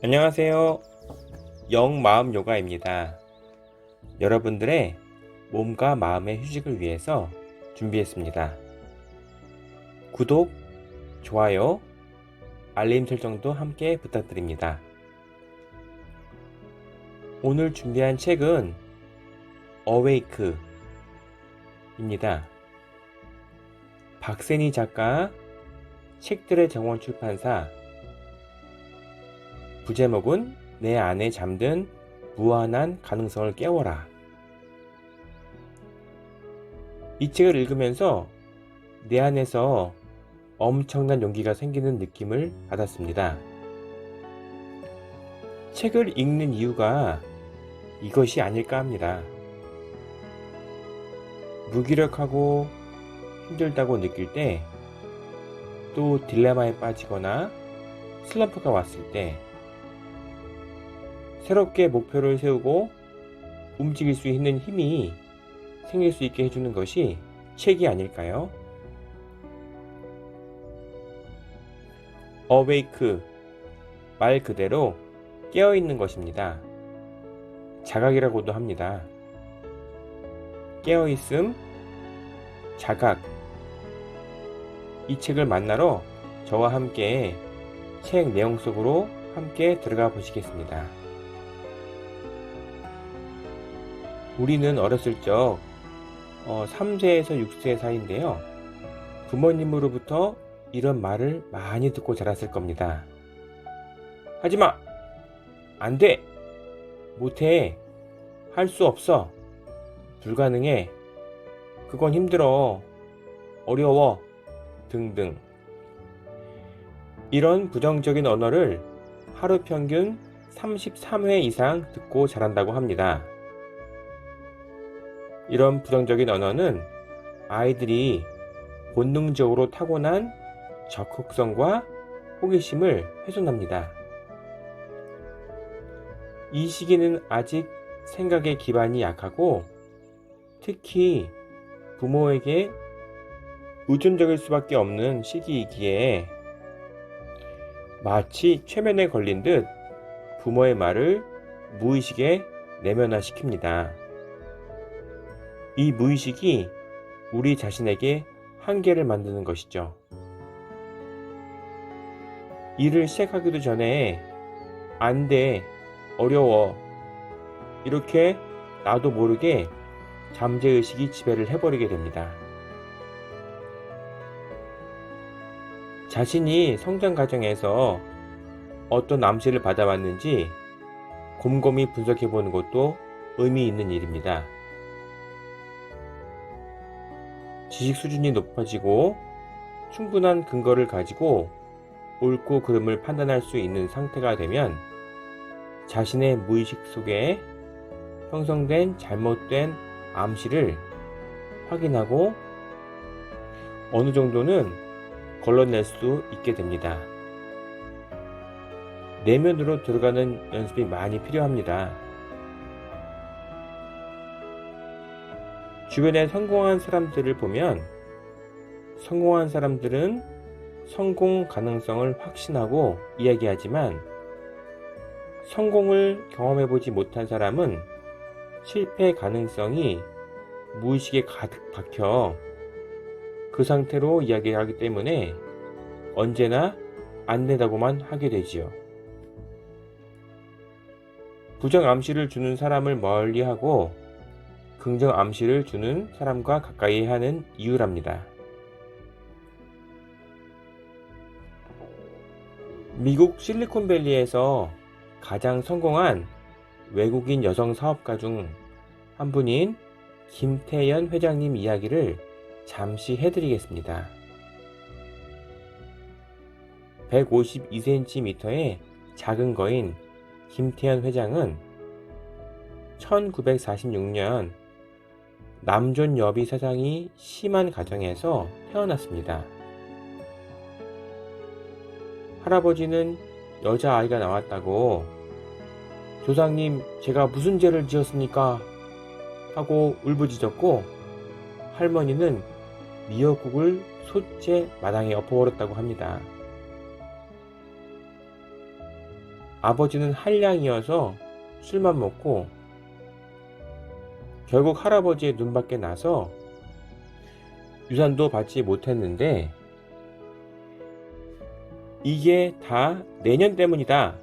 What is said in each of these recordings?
안녕하세요. 영마음 요가입니다. 여러분들의 몸과 마음의 휴식을 위해서 준비했습니다. 구독, 좋아요, 알림 설정도 함께 부탁드립니다. 오늘 준비한 책은 어웨이크입니다. 박세니 작가, 책들의 정원 출판사, 부제목은 내 안에 잠든 무한한 가능성을 깨워라. 이 책을 읽으면서 내 안에서 엄청난 용기가 생기는 느낌을 받았습니다. 책을 읽는 이유가 이것이 아닐까 합니다. 무기력하고 힘들다고 느낄 때, 또 딜레마에 빠지거나 슬럼프가 왔을 때, 새롭게 목표를 세우고 움직일 수 있는 힘이 생길 수 있게 해주는 것이 책이 아닐까요? 어웨이크 말 그대로 깨어 있는 것입니다. 자각이라고도 합니다. 깨어 있음, 자각. 이 책을 만나러 저와 함께 책 내용 속으로 함께 들어가 보시겠습니다. 우리는 어렸을 적 어, 3세에서 6세 사이인데요. 부모님으로부터 이런 말을 많이 듣고 자랐을 겁니다. 하지마! 안 돼! 못해! 할 수 없어! 불가능해! 그건 힘들어! 어려워! 등등. 이런 부정적인 언어를 하루 평균 33회 이상 듣고 자란다고 합니다. 이런 부정적인 언어는 아이들이 본능적으로 타고난 적극성과 호기심을 훼손합니다. 이 시기는 아직 생각의 기반이 약하고 특히 부모에게 의존적일 수밖에 없는 시기이기에 마치 최면에 걸린 듯 부모의 말을 무의식에 내면화시킵니다. 이 무의식이 우리 자신에게 한계를 만드는 것이죠. 일을 시작하기도 전에 안 돼, 어려워. 이렇게 나도 모르게 잠재의식이 지배를 해버리게 됩니다. 자신이 성장 과정에서 어떤 암시를 받아왔는지 곰곰이 분석해 보는 것도 의미 있는 일입니다. 지식 수준이 높아지고 충분한 근거를 가지고 옳고 그름을 판단할 수 있는 상태가 되면 자신의 무의식 속에 형성된 잘못된 암시를 확인하고 어느 정도는 걸러낼 수 있게 됩니다. 내면으로 들어가는 연습이 많이 필요합니다. 주변에 성공한 사람들을 보면 성공한 사람들은 성공 가능성을 확신하고 이야기하지만 성공을 경험해보지 못한 사람은 실패 가능성이 무의식에 가득 박혀 그 상태로 이야기하기 때문에 언제나 안 된다고만 하게 되지요. 부정 암시를 주는 사람을 멀리하고 긍정 암시를 주는 사람과 가까이 하는 이유랍니다. 미국 실리콘밸리에서 가장 성공한 외국인 여성 사업가 중 한 분인 김태연 회장님 이야기를 잠시 해드리겠습니다. 152cm의 작은 거인 김태연 회장은 1946년 남존 여비 사상이 심한 가정에서 태어났습니다. 할아버지는 여자아이가 나왔다고 조상님 제가 무슨 죄를 지었습니까? 하고 울부짖었고 할머니는 미역국을 솥째 마당에 엎어버렸다고 합니다. 아버지는 한량이어서 술만 먹고 결국 할아버지의 눈밖에 나서 유산도 받지 못했는데 이게 다 내년 때문이다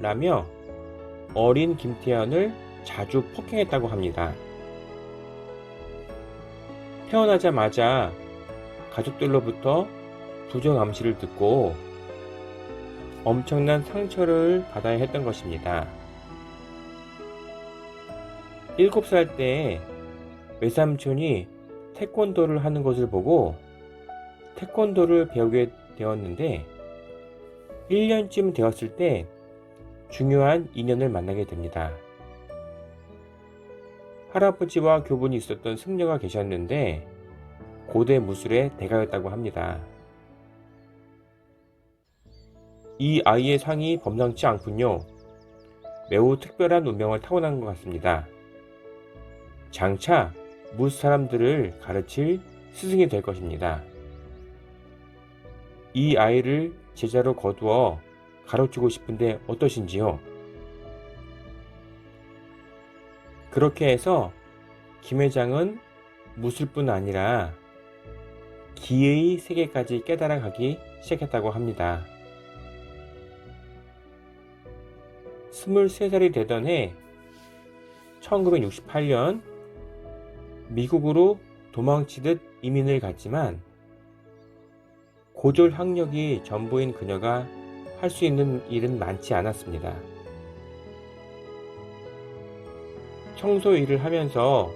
라며 어린 김태현을 자주 폭행했다고 합니다. 태어나자마자 가족들로부터 부정 암시를 듣고 엄청난 상처를 받아야 했던 것입니다. 7살 때 외삼촌이 태권도를 하는 것을 보고 태권도를 배우게 되었는데 1년쯤 되었을 때 중요한 인연을 만나게 됩니다. 할아버지와 교분이 있었던 승려가 계셨는데 고대 무술의 대가였다고 합니다. 이 아이의 상이 범상치 않군요. 매우 특별한 운명을 타고난 것 같습니다. 장차 무스 사람들을 가르칠 스승이 될 것입니다. 이 아이를 제자로 거두어 가르치고 싶은데 어떠신지요? 그렇게 해서 김 회장은 무술 뿐 아니라 기의 세계까지 깨달아가기 시작했다고 합니다. 23살이 되던 해 1968년 미국으로 도망치듯 이민을 갔지만 고졸 학력이 전부인 그녀가 할 수 있는 일은 많지 않았습니다. 청소 일을 하면서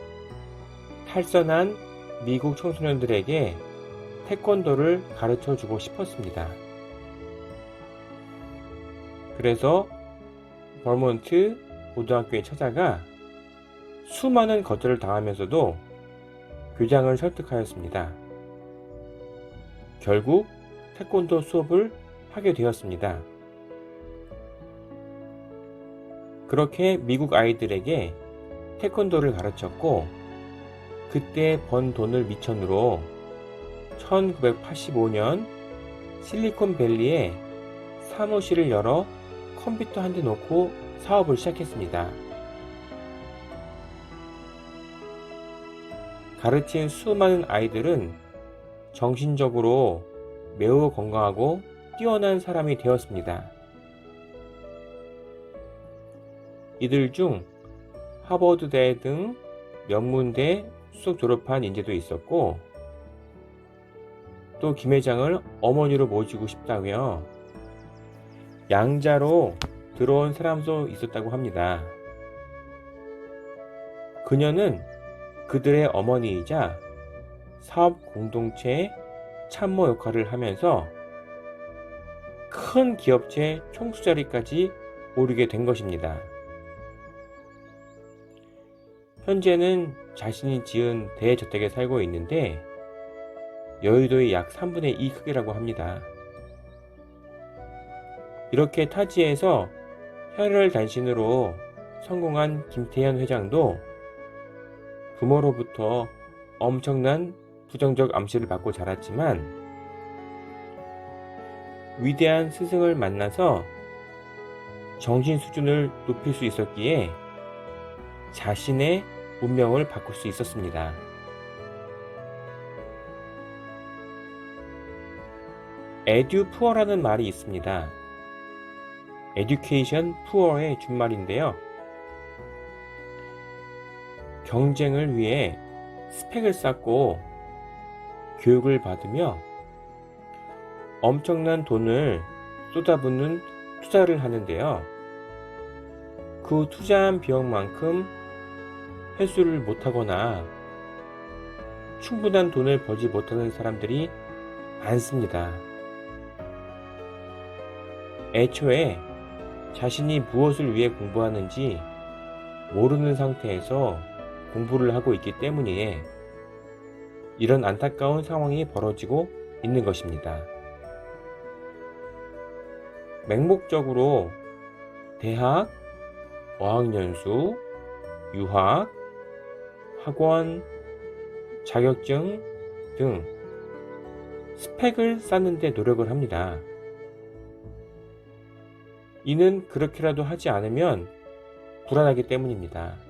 탈선한 미국 청소년들에게 태권도를 가르쳐 주고 싶었습니다. 그래서 버몬트 고등학교에 찾아가 수많은 거절을 당하면서도 교장을 설득하였습니다. 결국 태권도 수업을 하게 되었습니다. 그렇게 미국 아이들에게 태권도를 가르쳤고 그때 번 돈을 미천으로 1985년 실리콘밸리에 사무실을 열어 컴퓨터 한 대 놓고 사업을 시작했습니다. 가르친 수많은 아이들은 정신적으로 매우 건강하고 뛰어난 사람이 되었습니다. 이들 중 하버드대 등 명문대 수석 졸업한 인재도 있었고 또 김 회장을 어머니로 모시고 싶다며 양자로 들어온 사람도 있었다고 합니다. 그녀는 그들의 어머니이자 사업 공동체 참모 역할을 하면서 큰 기업체 총수 자리까지 오르게 된 것입니다. 현재는 자신이 지은 대저택에 살고 있는데 여의도의 약 3분의 2 크기라고 합니다. 이렇게 타지에서 혈혈 단신으로 성공한 김태현 회장도 부모로부터 엄청난 부정적 암시를 받고 자랐지만 위대한 스승을 만나서 정신 수준을 높일 수 있었기에 자신의 운명을 바꿀 수 있었습니다. 에듀 푸어라는 말이 있습니다. 에듀케이션 푸어의 준말인데요. 경쟁을 위해 스펙을 쌓고 교육을 받으며 엄청난 돈을 쏟아붓는 투자를 하는데요. 그 투자한 비용만큼 회수를 못하거나 충분한 돈을 벌지 못하는 사람들이 많습니다. 애초에 자신이 무엇을 위해 공부하는지 모르는 상태에서 공부를 하고 있기 때문에 이런 안타까운 상황이 벌어지고 있는 것입니다. 맹목적으로 대학, 어학연수, 유학, 학원, 자격증 등 스펙을 쌓는데 노력을 합니다. 이는 그렇게라도 하지 않으면 불안하기 때문입니다.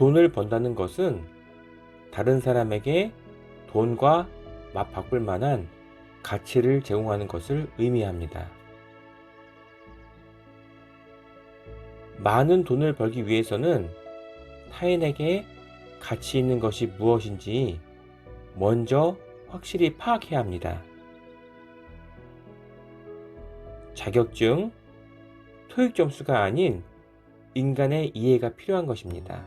돈을 번다는 것은 다른 사람에게 돈과 맞바꿀 만한 가치를 제공하는 것을 의미합니다. 많은 돈을 벌기 위해서는 타인에게 가치 있는 것이 무엇인지 먼저 확실히 파악해야 합니다. 자격증, 토익 점수가 아닌 인간의 이해가 필요한 것입니다.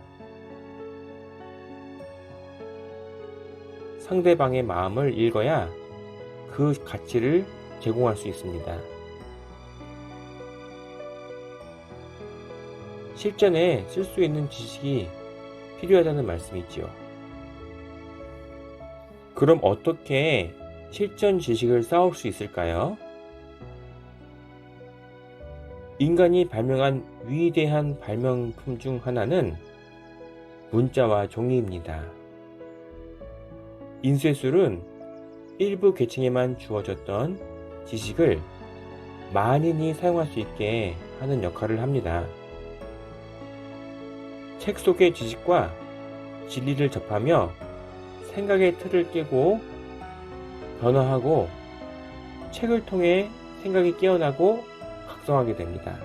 상대방의 마음을 읽어야 그 가치를 제공할 수 있습니다. 실전에 쓸 수 있는 지식이 필요하다는 말씀이지요. 그럼 어떻게 실전 지식을 쌓을 수 있을까요? 인간이 발명한 위대한 발명품 중 하나는 문자와 종이입니다. 인쇄술은 일부 계층에만 주어졌던 지식을 만인이 사용할 수 있게 하는 역할을 합니다. 책 속의 지식과 진리를 접하며 생각의 틀을 깨고 변화하고 책을 통해 생각이 깨어나고 각성하게 됩니다.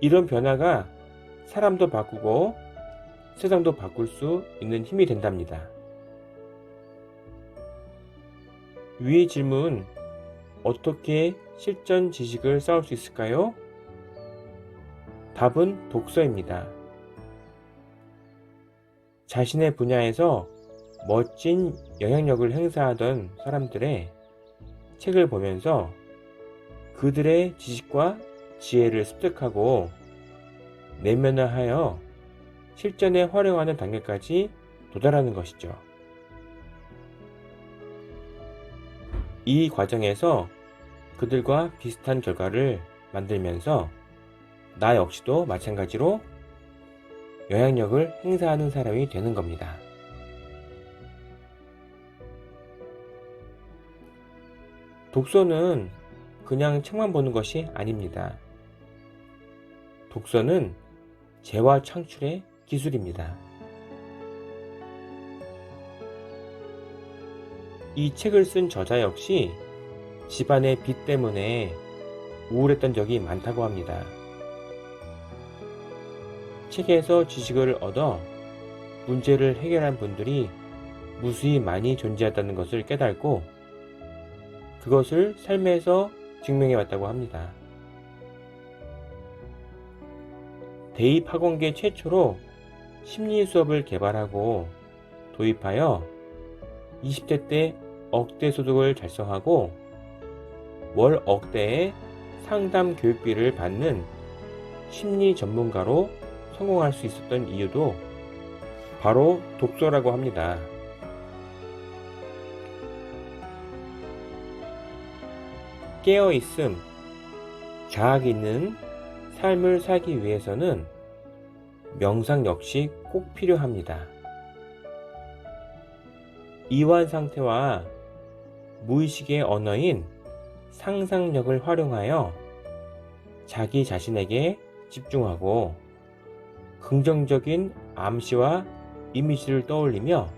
이런 변화가 사람도 바꾸고 세상도 바꿀 수 있는 힘이 된답니다. 위의 질문, 어떻게 실전 지식을 쌓을 수 있을까요? 답은 독서입니다. 자신의 분야에서 멋진 영향력을 행사하던 사람들의 책을 보면서 그들의 지식과 지혜를 습득하고 내면화하여 실전에 활용하는 단계까지 도달하는 것이죠. 이 과정에서 그들과 비슷한 결과를 만들면서 나 역시도 마찬가지로 영향력을 행사하는 사람이 되는 겁니다. 독서는 그냥 책만 보는 것이 아닙니다. 독서는 재화 창출의 기술입니다. 이 책을 쓴 저자 역시 집안의 빚 때문에 우울했던 적이 많다고 합니다. 책에서 지식을 얻어 문제를 해결한 분들이 무수히 많이 존재한다는 것을 깨닫고 그것을 삶에서 증명해 왔다고 합니다. 대입 학원계 최초로 심리 수업을 개발하고 도입하여 20대 때 억대 소득을 달성하고 월 억대의 상담 교육비를 받는 심리 전문가로 성공할 수 있었던 이유도 바로 독서라고 합니다. 깨어있음, 자학 있는 삶을 살기 위해서는 명상 역시 꼭 필요합니다. 이완 상태와 무의식의 언어인 상상력을 활용하여 자기 자신에게 집중하고 긍정적인 암시와 이미지를 떠올리며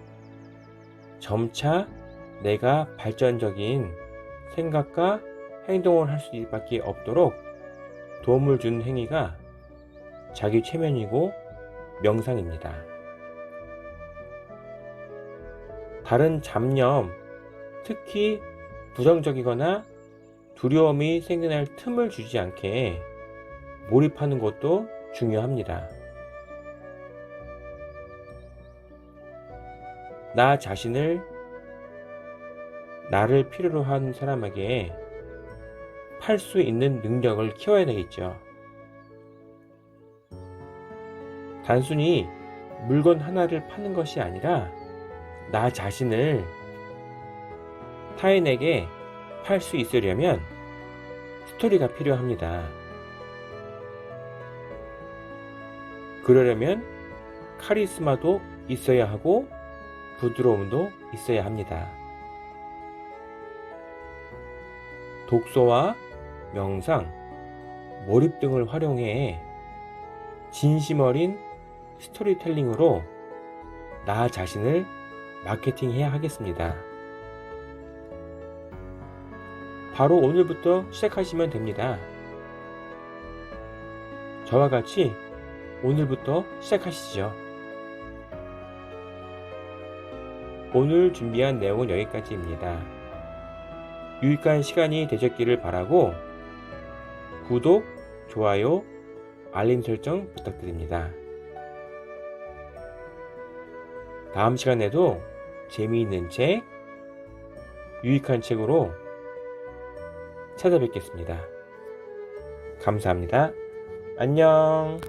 점차 내가 발전적인 생각과 행동을 할 수밖에 없도록 도움을 주는 행위가 자기 최면이고 명상입니다. 다른 잡념, 특히 부정적이거나 두려움이 생겨날 틈을 주지 않게 몰입하는 것도 중요합니다. 나 자신을 나를 필요로 한 사람에게 팔 수 있는 능력을 키워야 되겠죠. 단순히 물건 하나를 파는 것이 아니라 나 자신을 타인에게 팔 수 있으려면 스토리가 필요합니다. 그러려면 카리스마도 있어야 하고 부드러움도 있어야 합니다. 독서와 명상, 몰입 등을 활용해 진심 어린 스토리텔링으로 나 자신을 마케팅해야 하겠습니다. 바로 오늘부터 시작하시면 됩니다. 저와 같이 오늘부터 시작하시죠. 오늘 준비한 내용은 여기까지입니다. 유익한 시간이 되셨기를 바라고 구독, 좋아요, 알림 설정 부탁드립니다. 다음 시간에도 재미있는 책, 유익한 책으로 찾아뵙겠습니다. 감사합니다. 안녕.